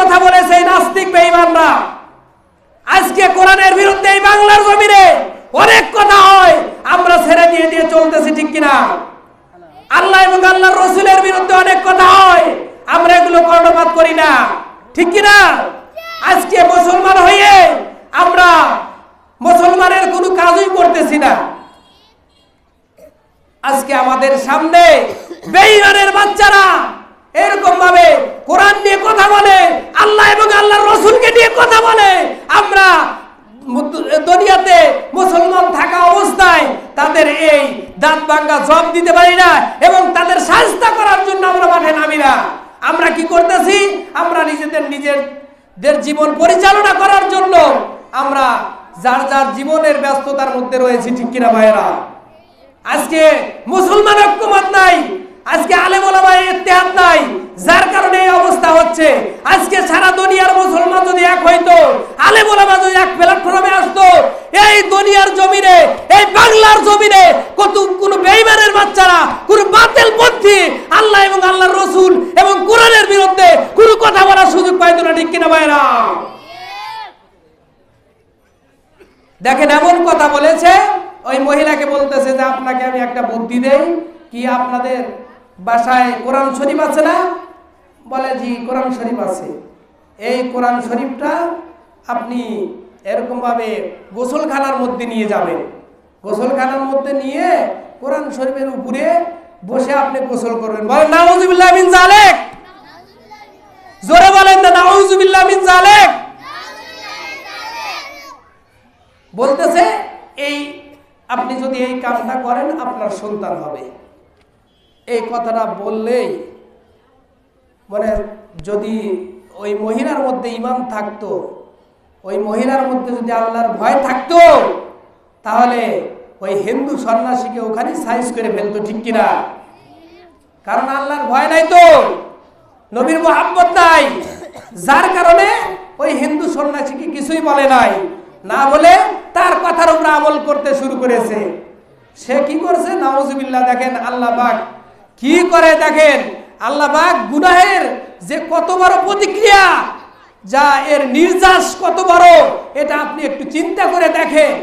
কথা বলেছে এই নাস্তিক বেঈমানরা। আজকে কোরআনের বিরুদ্ধে এই বাংলার জমিনে অনেক কথা হয়, আমরা ছেড়ে দিয়ে দিয়ে চলতেছি, ঠিক কিনা? আল্লাহ এবং আল্লাহর রসুলের বিরুদ্ধে অনেক কথা হয়, আমরা এগুলো কর্ণপাত করি না, ঠিক কিনা? আজকে মুসলমান হয়ে আমরা মুসলমানের কোনো কাজই করতেছি না। আজকে আমাদের সামনে বেঈমানের বাচ্চারা এরকম ভাবে কোরআন নিয়ে কথা বলে, আল্লাহ এবং আল্লাহর রসুলকে নিয়ে কথা বলে। আমরা দুনিয়াতে মুসলমান থাকা অবস্থায় তাদের এই দাঁত ভাঙ্গা জব দিতে পারি না এবং তাদের সাজতা করার জন্য আমরা মাঠে নামি না। আমরা কি করতেছি? আমরা নিজেদের নিজেদের জীবন পরিচালনা করার জন্য আমরা যার যার জীবনের ব্যস্ততার মধ্যে রয়েছি, ঠিক কিনা ভাইয়েরা? আজকে মুসলমান ঐক্যমত নাই আজকে আলেম ওলামার ইত্তেহাদ নাই, যার কারণে এই অবস্থা হচ্ছে। আজকে সারা দুনিয়ার মুসলমান যদি এক হইতো আলেম ওলামা যদি এক প্ল্যাটফর্মে আসতো, এই দুনিয়ার জমিনে, এই বাংলার জমিনে কত কোন বেঈমানের বাচ্চারা, কোন বাতিল পন্থী আল্লাহ এবং আল্লাহর রসুল এবং কোরআনের বিরুদ্ধে কোনো কথা বলার সুযোগ পাইতো না, ঠিক কিনা ভাইরা? দেখেন, এমন কথা বলেছে, ওই মহিলাকে বলতেছে যে, আপনাকে আমি একটা বুদ্ধি দেই, কি আপনাদের বাসায় কোরআন শরীফ আছে না? বলে, জি, কোরআন শরীফ আছে। এই কোরআন শরীফটা আপনি এরকমভাবে গোসলখানার মধ্যে নিয়ে যাবেন। গোসলখানার মধ্যে নিয়ে কোরআন শরীফের উপরে বসে আপনি গোসল করবেন। বলেন, নাউজুবিল্লাহ মিন জালেক জোরে বলেন না নাউজুবিল্লাহ মিন জালেক বলতেছে, এই, আপনি যদি এই কাজটা করেন, আপনার সন্তান হবে। এই কথাটা বললেই মানে যদি ওই মহিলার মধ্যে ইমান থাকতো, ওই মহিলার মধ্যে যদি আল্লাহর ভয় থাকতো, তাহলে ওই হিন্দু সন্ন্যাসীকে ওখানে সাইজ করে ফেলতো, ঠিক কিনা? কারণ আল্লাহর ভয় নাই তো, নবীর মোহাম্মত নাই। যার কারণে ওই হিন্দু সন্ন্যাসীকে কিছুই বলে নাই। না বলে তার কথার উপর আমল করতে শুরু করেছে। সে কি করছে? নাউজুবিল্লাহ, দেখেন আল্লাহ পাক কি করে দেখেন? আল্লাহ গুনাহের যে কত বড় প্রতিক্রিয়া, যা এর নির্যাস কত বড়, এটা আপনি একটু চিন্তা করে দেখেন।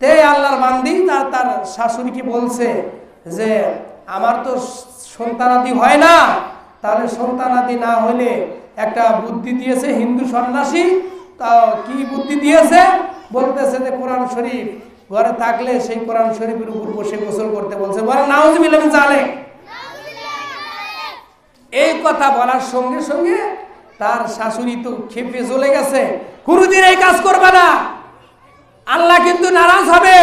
তে আল্লাহর বান্দি, তার তার শাশুড়িকে বলছে যে, আমার তো সন্তানাদি হয় না। তাহলে সন্তানাদি না হলে একটা বুদ্ধি দিয়েছে হিন্দু সন্ন্যাসী তা কি বুদ্ধি দিয়েছে? বলতেছে যে কোরআন শরীফ ঘরে থাকলে সেই কোরআন শরীফের উপর বসে গোসল করতে বলছে, বলে নাউজ মিলাম এই কথা বলার সঙ্গে সঙ্গে তার শাশুড়ি তো খেপে চলে গেছে, কোনোদিন এই কাজ করবে না। আল্লাহ কিন্তু নারাজ হবে।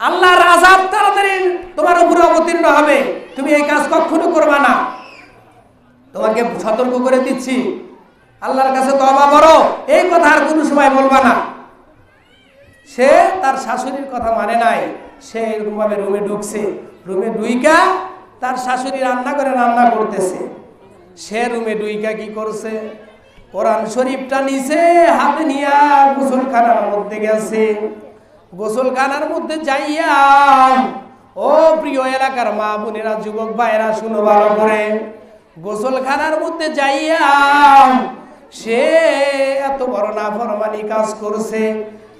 আল্লাহর আজাব তাড়াতাড়ি তোমার উপরে অবতীর্ণ হবে। তুমি এই কাজ কখনো করবা না। তোমাকে সতর্ক করে দিচ্ছি। আল্লাহর কাছে তবা বড় এই কথা আর কোনো সময় বলবা না। সে তার শাশুড়ির কথা মানে নাই। সে এরকমভাবে রুমে ঢুকছে। রুমে ডুইকা তার শাশুড়ি রান্না করে রান্না করতেছে। সে রুমে ডুইকা কি করছে? কোরআন শরীফটা নিছে হাতে নিয়া গোসলখানার মধ্যে গেছে। গোসলখানার মধ্যে যাইয়া, ও প্রিয় এলাকার মা বোনেরা, যুবক ভাইয়েরা, শুনো ভালো করে। গোসলখানার মধ্যে যাইয়া সে এত বড় না ফরমানি কাজ করছে।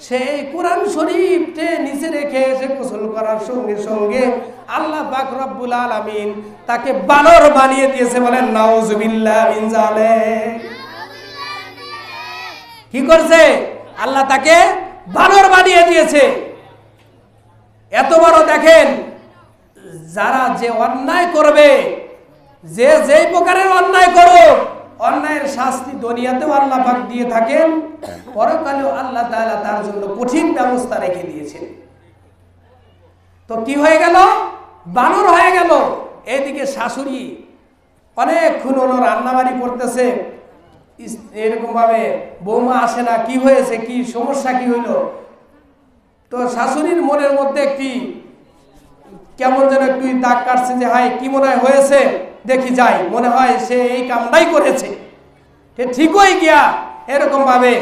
সেই কোরআন শরীফকে নিচে রেখে এসে গোসল করার সঙ্গে সঙ্গে আল্লাহ পাক রব্বুল আলামিন তাকে বানর বানিয়ে দিয়েছে বলেন, নাউজুবিল্লাহ মিন জালিক কি করছে? আল্লাহ তাকে বানর বানিয়ে দিয়েছে। এত বড় দেখেন, যারা যে অন্যায় করবে, যে যেই প্রকারের অন্যায় করুক অন্যায়ের শাস্তি দুনিয়াতেও আল্লাহ পাক দিয়ে থাকেন। পরকালেও আল্লাহ তাআলা তার জন্য কঠিন ব্যবস্থা রেখে দিয়েছেন। তো কি হয়ে গেল? বানর হয়ে গেল। এদিকে শাশুড়ি অনেকক্ষণ হলো রান্নাবাড়ি করতেছে। এরকমভাবে বৌমা আসে না, কি হয়েছে, কি সমস্যা, কি হইল? তো শাশুড়ির মনের মধ্যে একটি কেমন যেন একটু দাগ কাটছে যে হাই কি মনে হয় হয়েছে? দেখি যাই, মনে হয় সে এই কামটাই করেছে। ঠিকই গিয়া এরকম ভাবে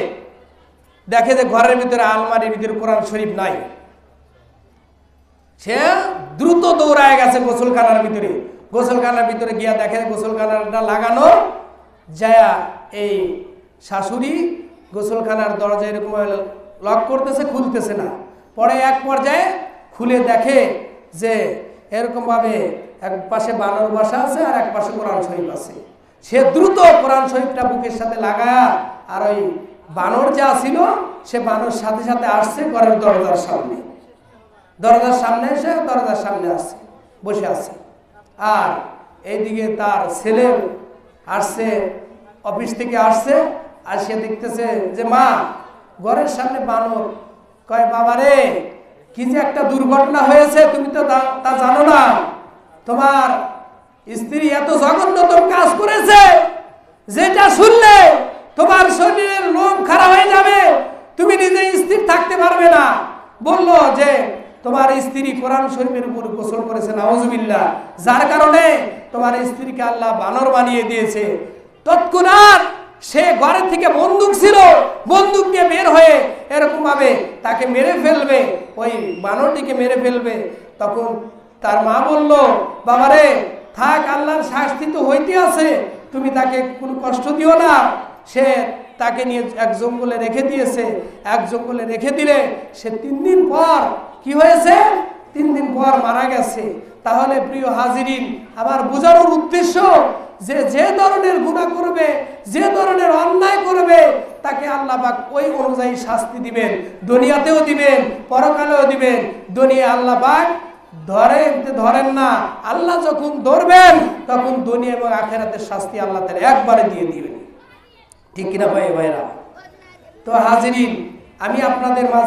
দেখে যে ঘরের ভিতরে আলমারির ভিতরে কোরআন শরীফ নাই। সে দ্রুত দৌড়ায় গেছে গোসলখানার ভিতরে। গোসলখানার ভিতরে গিয়া দেখে গোসলখানাটা লাগানো, যায়া এই শাশুড়ি গোসলখানার দরজা এরকম লক করতেছে, খুলতেছে না। পরে এক পর্যায়ে খুলে দেখে যে এরকমভাবে এক পাশে বানর বাসা আছে আর এক পাশে কোরআন শরীফ আছে। সে দ্রুত কোরআন শরীফটা বুকের সাথে লাগায়া আর ওই বানর যা ছিল, সে বানর সাথে সাথে আসছে ঘরের দরজার সামনে। দরজার সামনে এসে দরজার সামনে আসছে, বসে আছে। আর এইদিকে তার ছেলে আসছে, অফিস থেকে আসছে, আর সে দেখতেছে যে, মা, ঘরের সামনে বানর। কয় বাবা রে কি যে একটা দুর্ঘটনা হয়েছে, তুমি তা- তা জানো না। তোমার স্ত্রী এত জঘন্যতম কাজ করেছে, যেটা শুনলে তোমার শরীরের লোম খারাপ হয়ে যাবে, তুমি নিজে স্থির থাকতে পারবে না। বলল যে, তোমার স্ত্রী কোরআন শরীফের উপর গোসল করেছে নাওজবিল্লা যার কারণে তোমার স্ত্রীকে আল্লাহ বানর বানিয়ে দিয়েছে। তৎক্ষণাৎ সে ঘরের থেকে বন্দুক ছিল বন্দুক নিয়ে বের হয়ে এরকম ভাবে তাকে মেরে ফেলবে, ওই বানরটিকে মেরে ফেলবে। তখন তার মা বলল বাবারে থাক, আল্লাহর শাস্তি তো হইতে আছে। তুমি তাকে কোনো কষ্ট দিও না। সে তাকে নিয়ে এক জঙ্গলে রেখে দিয়েছে। এক জঙ্গলে রেখে দিলে সে তিন দিন পর কি হয়েছে? তিন দিন পর মারা গেছে। তাহলে প্রিয় হাজিরিন আবার বোঝানোর উদ্দেশ্য, যে যে ধরনের গুণা করবে, যে ধরনের অন্যায় করবে, তাকে আল্লাহ পাক ওই অনুযায়ী শাস্তি দিবেন। দুনিয়াতেও দিবেন, পরকালেও দিবেন। দুনিয়া আল্লাহ পাক ধরেন ধরেন না, আল্লাহ যখন ধরবেন, তখন দুনিয়া এবং আখেরাতের শাস্তি আল্লাহ তারা একবারে দিয়ে দিবেন। ঠিক কিনা ভাই ভাইরা তো হাজিরিন, আমি আপনাদের মাঝে